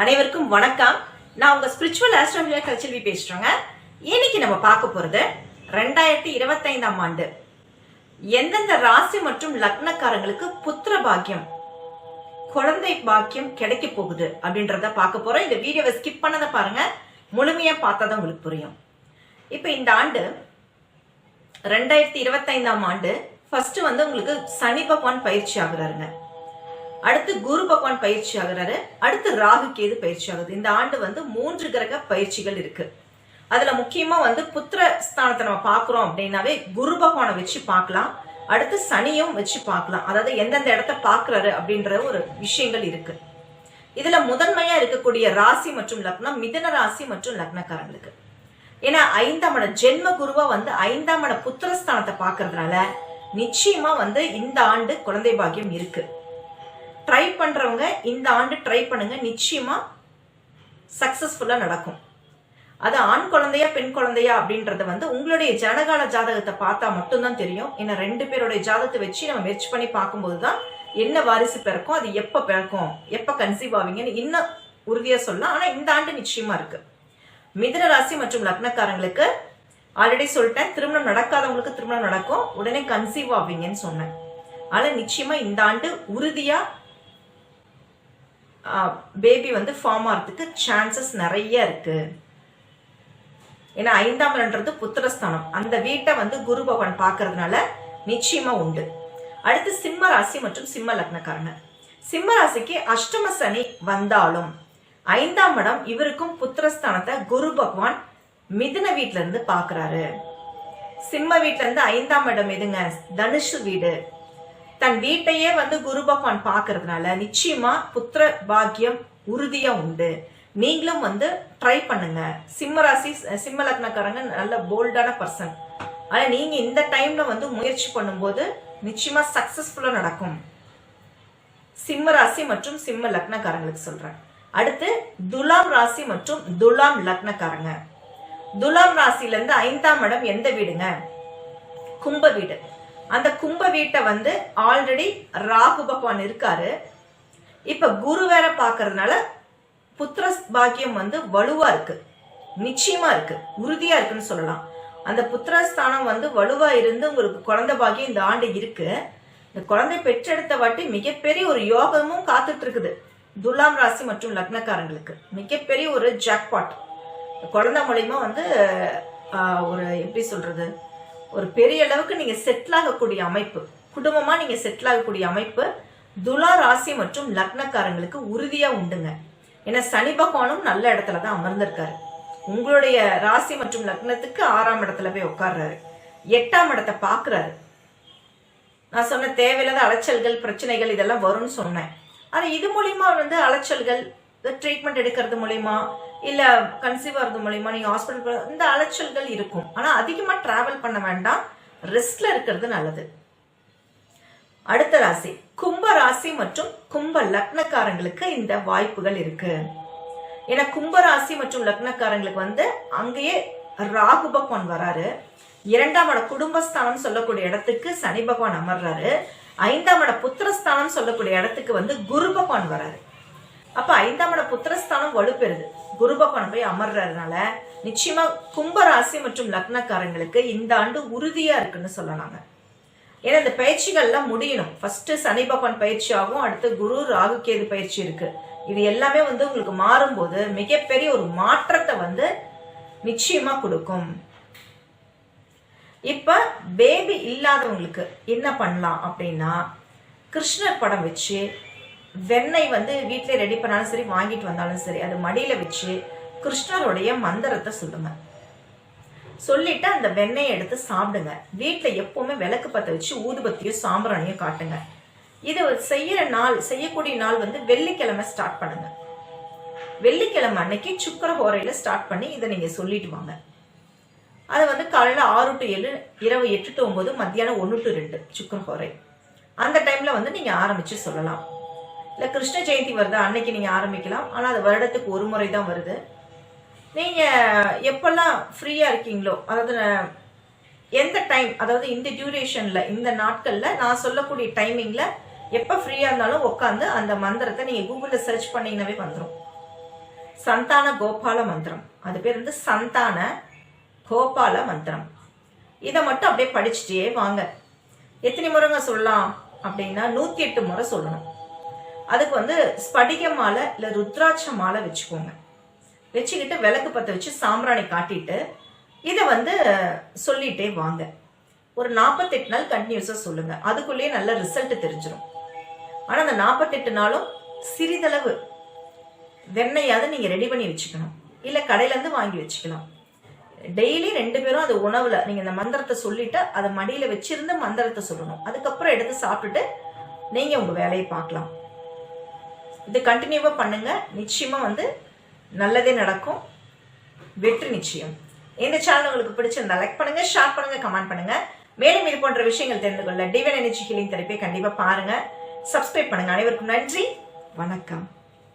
அனைவருக்கும் வணக்கம். நான் உங்க ஸ்பிரிச்சுவல் ஆஸ்ட்ரோலஜர் கல்ச்செல்வி பேசுறேங்க. இன்னைக்கு நம்ம பார்க்க போறது ரெண்டாயிரத்தி இருபத்தைந்தாம் ஆண்டு. எந்தெந்த ராசி மற்றும் லக்னக்காரங்களுக்கு புத்திர பாக்கியம் குழந்தை பாக்கியம் கிடைக்க போகுது அப்படின்றத பார்க்க போறோம். இந்த வீடியோவை ஸ்கிப் பண்ணதை பாருங்க. முழுமையா பார்த்தா தான் உங்களுக்கு புரியும். இப்போ இந்த ஆண்டு ரெண்டாயிரத்தி இருபத்தைந்தாம் ஆண்டு ஃபர்ஸ்ட் வந்து உங்களுக்கு சனி பகவான் பயிற்சி ஆகுறாருங்க. அடுத்து குரு பகவான் பயிற்சி ஆகுறாரு. அடுத்து ராகு கேது பயிற்சி ஆகுது. இந்த ஆண்டு வந்து மூன்று கிரக பயிற்சிகள் இருக்கு. அதுல முக்கியமா வந்து புத்திர ஸ்தானத்தை நம்ம பாக்குறோம் அப்படின்னாவே குரு பகவானை வச்சு பார்க்கலாம். அடுத்து சனியும் வச்சு பார்க்கலாம். அதாவது எந்தெந்த இடத்த பாக்குறாரு அப்படின்ற ஒரு விஷயங்கள் இருக்கு. இதுல முதன்மையா இருக்கக்கூடிய ராசி மற்றும் லக்னம் மிதன ராசி மற்றும் லக்னக்காரங்களுக்கு. ஏன்னா ஐந்தாம் இட ஜென்ம குருவா வந்து ஐந்தாம் இட புத்திரஸ்தானத்தை பாக்குறதுனால நிச்சயமா வந்து இந்த ஆண்டு குழந்தை பாக்கியம் இருக்கு. ட்ரை பண்ணுறவங்க இந்த ஆண்டு ட்ரை பண்ணுங்க. நிச்சயமாக சக்ஸஸ்ஃபுல்லாக நடக்கும். அது ஆண் குழந்தையா பெண் குழந்தையா அப்படின்றத வந்து உங்களுடைய ஜனகால ஜாதகத்தை பார்த்தா மட்டும்தான் தெரியும். ஏன்னா ரெண்டு பேருடைய ஜாதகத்தை வச்சு நம்ம முயற்சி பண்ணி பார்க்கும்போது தான் என்ன வாரிசு பிறக்கும் அது எப்போ பிறக்கும் எப்போ கன்சீவ் ஆவீங்கன்னு இன்னும் உறுதியாக சொல்லலாம். ஆனால் இந்த ஆண்டு நிச்சயமா இருக்கு. மிதன ராசி மற்றும் லக்னக்காரங்களுக்கு ஆல்ரெடி சொல்லிட்டேன். திருமணம் நடக்காதவங்களுக்கு திருமணம் நடக்கும். உடனே கன்சீவ் ஆவீங்கன்னு சொன்னேன். ஆனால் நிச்சயமா இந்த ஆண்டு உறுதியாக பேபி வந்து ஃபார்ம் ஆகிறதுக்கு சான்சஸ் நிறைய இருக்கு. ஏன்னா ஐந்தாம் இடன்றது புத்திரஸ்தானம். அந்த வீட்டை வந்து குரு பகவான் பார்க்கறதுனால நிச்சயமா உண்டு. அடுத்து சிம்ம ராசி மற்றும் சிம்ம லக்னக்காரங்க. சிம்ம ராசிக்கு அஷ்டம சனி வந்தாலும் ஐந்தாம் இடம் இவருக்கும் புத்திரஸ்தானத்தை குரு பகவான் மிதுன வீட்ல இருந்து பாக்குறாரு சிம்ம வீட்ல இருந்து ஐந்தாம் இடம் எதுங்க? தனுஷு வீடு. தன் வீட்டையே வந்து குரு பகவான் பாக்குறதுனால நிச்சயமா புத்திர பாக்கியம் உறுதியா உண்டு. நீங்களும் வந்து ட்ரை பண்ணுங்க. சிம்ம ராசி சிம்ம லக்னக்காரங்க நல்ல போல்டான பர்சன் ஆனா நீங்க இந்த டைம்ல வந்து முயற்சி பண்ணும்போது நிச்சயமா சக்சஸ்ஃபுல்லா நடக்கும். சிம்ம ராசி மற்றும் சிம்ம லக்னக்காரங்களுக்கு சொல்றேன். அடுத்து துலாம் ராசி மற்றும் துலாம் லக்னக்காரங்க. துலாம் ராசில இருந்து ஐந்தாம் இடம் எந்த வீடுங்க? கும்ப வீடு. அந்த கும்ப வீட்டை வந்து ஆல்ரெடி ராகு பகவான் இருக்காரு. இப்ப குரு வேற பாக்குறதுனால புத்திர பாக்கியம் வந்து வலுவா இருக்கு. நிச்சயமா இருக்கு. உறுதியா இருக்குன்னு சொல்லலாம். அந்த புத்திரஸ்தானம் வந்து வலுவா இருந்து உங்களுக்கு குழந்தை பாக்கியம் இந்த ஆண்டு இருக்கு. இந்த குழந்தை பெற்றெடுத்த வாட்டி மிகப்பெரிய ஒரு யோகமும் காத்துட்டு இருக்குது. துலாம் ராசி மற்றும் லக்னக்காரங்களுக்கு. மிகப்பெரிய ஒரு ஜாக்பாட் குழந்தை மூலியமா வந்து ஒரு எப்படி சொல்றது? ஒரு பெரிய அளவுக்கு நீங்க செட்டில் ஆகக்கூடிய அமைப்பு குடும்பமா நீங்க செட்டில் ஆகக்கூடிய அமைப்பு துலா ராசி மற்றும் லக்னக்காரங்களுக்கு உறுதியா உண்டுங்க. ஏன்னா சனி பகவானும் நல்ல இடத்துல தான் அமர்ந்திருக்காரு. உங்களுடைய ராசி மற்றும் லக்னத்துக்கு ஆறாம் இடத்துல போய் உட்கார்றாரு. எட்டாம் இடத்தை பாக்குறாரு நான் சொன்ன தேவையில்லாத அலைச்சல்கள் பிரச்சனைகள் இதெல்லாம் வரும்னு சொன்னேன். ஆனா இது மூலியமா வந்து அலைச்சல்கள் ட்ரீட்மெண்ட் எடுக்கிறது மூலியமா இல்ல கன்சீவ் ஆகிறது மூலயமா நீங்க ஹாஸ்பிட்டல் இந்த அலைச்சல்கள் இருக்கும். ஆனா அதிகமா டிராவல் பண்ண வேண்டாம். ரெஸ்ட்ல இருக்கிறது நல்லது. அடுத்த ராசி. கும்ப ராசி மற்றும் கும்ப லக்னக்காரங்களுக்கு இந்த வாய்ப்புகள் இருக்கு. ஏன்னா கும்ப ராசி மற்றும் லக்னக்காரங்களுக்கு வந்து அங்கேயே ராகு பகவான் வராரு. இரண்டாம் இட குடும்பஸ்தானம் சொல்லக்கூடிய இடத்துக்கு சனி பகவான் அமர்றாரு. ஐந்தாம் இட புத்திரஸ்தானம் சொல்லக்கூடிய இடத்துக்கு வந்து குரு பகவான் வராரு. அப்ப ஐந்தாம் இட புத்திரஸ்தானம் வலுப்பெறுது. குரு பகவான் போய் அமர்றதுனால நிச்சயமா கும்பராசி மற்றும் லக்னக்காரங்களுக்கு இந்த ஆண்டு உறுதியா இருக்குன்னு சொல்லலாங்க. ஏன்னா இந்த பயிற்சிகள்லாம் முடியணும். ஃபர்ஸ்ட் சனி பகவான் பயிற்சி ஆகும் அடுத்து குரு ராகு கேது பயிற்சி இருக்கு. இது எல்லாமே வந்து உங்களுக்கு மாறும்போது மிகப்பெரிய ஒரு மாற்றத்தை வந்து நிச்சயமா கொடுக்கும். இப்ப பேபி இல்லாதவங்களுக்கு என்ன பண்ணலாம் அப்படின்னா கிருஷ்ணர் படம் வச்சு வெண்ணெய் வந்து வீட்டிலே ரெடி பண்ணாலும் சரி வாங்கிட்டு வந்தாலும் சரி அது மடியில வச்சு கிருஷ்ணருடைய மந்திரத்தை சொல்லுங்க. சொல்லிட்டு அந்த வெண்ணெயை எடுத்து சாப்பிடுங்க. வீட்டில் எப்பவுமே விளக்கு பற்ற வச்சு ஊதுபத்தியும் சாம்பிராணியும் காட்டுங்க. இது செய்யற நாள் செய்யக்கூடிய நாள் வந்து வெள்ளிக்கிழமை ஸ்டார்ட் பண்ணுங்க. வெள்ளிக்கிழமை அன்னைக்கு சுக்கர ஹோரையில ஸ்டார்ட் பண்ணி இதை நீங்க சொல்லிட்டு வாங்க. அது வந்து காலையில ஆறு டு ஏழு இரவு எட்டு டு ஒன்பது மத்தியானம் ஒன்று டு ரெண்டு சுக்கர ஹோரை அந்த டைம்ல வந்து நீங்க ஆரம்பிச்சு சொல்லலாம். இல்லை கிருஷ்ண ஜெயந்தி வருது அன்னைக்கு நீங்கள் ஆரம்பிக்கலாம். ஆனால் அது வருடத்துக்கு ஒரு முறை தான் வருது. நீங்கள் எப்பெல்லாம் ஃப்ரீயாக இருக்கீங்களோ அதாவது எந்த டைம் அதாவது இந்த டியூரேஷனில் இந்த நாட்களில் நான் சொல்லக்கூடிய டைமிங்கில் எப்போ ஃப்ரீயாக இருந்தாலும் உட்காந்து அந்த மந்திரத்தை நீங்கள் கூகுளில் சர்ச் பண்ணீங்கன்னாவே வந்துடும் சந்தான கோபால மந்திரம். அது பேர் வந்து சந்தான கோபால மந்திரம். இதை மட்டும் அப்படியே படிச்சுட்டே வாங்க. எத்தனை முறைங்க சொல்லலாம் அப்படின்னா நூற்றி எட்டு முறை சொல்லணும். அதுக்கு வந்து ஸ்படிக மாலை இல்லை ருத்ராட்ச மாலை வச்சுக்கோங்க. வச்சுக்கிட்டு விளக்கு பற்ற வச்சு சாம்பிராணி காட்டிட்டு இதை வந்து சொல்லிட்டே வாங்க. ஒரு நாற்பத்தெட்டு நாள் கண்டினியூஸாக சொல்லுங்க. அதுக்குள்ளேயே நல்ல ரிசல்ட் தெரிஞ்சிடும் ஆனால் அந்த நாற்பத்தெட்டு நாளும் சிறிதளவு வெண்ணையாவது நீங்கள் ரெடி பண்ணி வச்சுக்கணும். இல்லை கடையிலேருந்து வாங்கி வச்சுக்கலாம். டெய்லி ரெண்டு பேரும் அது உணவுல நீங்க இந்த மந்திரத்தை சொல்லிட்டு அதை மடியில வச்சிருந்து மந்திரத்தை சொல்லணும். அதுக்கப்புறம் எடுத்து சாப்பிட்டுட்டு நீங்க உங்க வேலையை பார்க்கலாம். இது கண்டினியூவாக பண்ணுங்க. நிச்சயமாக வந்து நல்லதே நடக்கும். வெற்றி நிச்சயம். இந்த சேனல் உங்களுக்கு பிடிச்சிருந்தா லைக் பண்ணுங்க ஷேர் பண்ணுங்க கமெண்ட் பண்ணுங்க. மேலும் இது போன்ற விஷயங்கள் தெரிந்து கொள்ள டிவன் எனர்ஜி ஹீலிங் தெரப்பி கண்டிப்பாக பாருங்க. சப்ஸ்கிரைப் பண்ணுங்க. அனைவருக்கும் நன்றி. வணக்கம்.